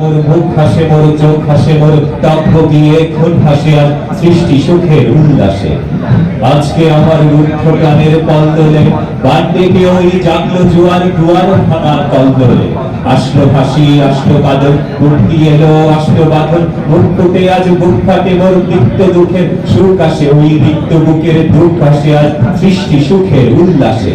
মোর আসলো হাসি আসলো কাদর উঠতি এলো আসলো বাঁধন মুখ ফুটে আজ বুক ফাটে মোর দীপ্ত দুঃখের সুখ আসে। ওই দীপ্ত বুকের দুঃখ আসে আজ সৃষ্টি সুখের উল্লাসে।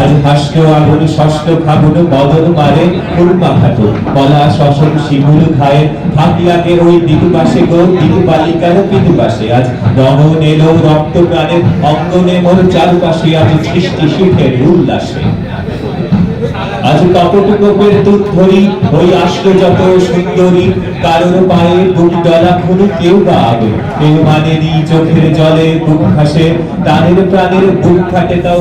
আজ হাস্য আগুন, ষষ্ঠ ফাগুন বদন মারে কুর্মা খাটু কলা, শশন, শিমুল খায় ফাঁক ওই দিদু পাশে গো দিদু বালিকার পিতু পাশে আজ রঙন এলো রক্ত প্রাণের অঙ্গনে মোর চারপাশে আজ সৃষ্টি সুখের উল্লাসে। আজ কপট কোপের দুধ ধরি, ওই আসলো যত সুন্দরী, কারোর পায়ে বুক ডলা খুন কেউ বা আগে কেউ মানেনি চোখের জলে বুক ভাসে, তাদের প্রাণের বুক ফাটে তাও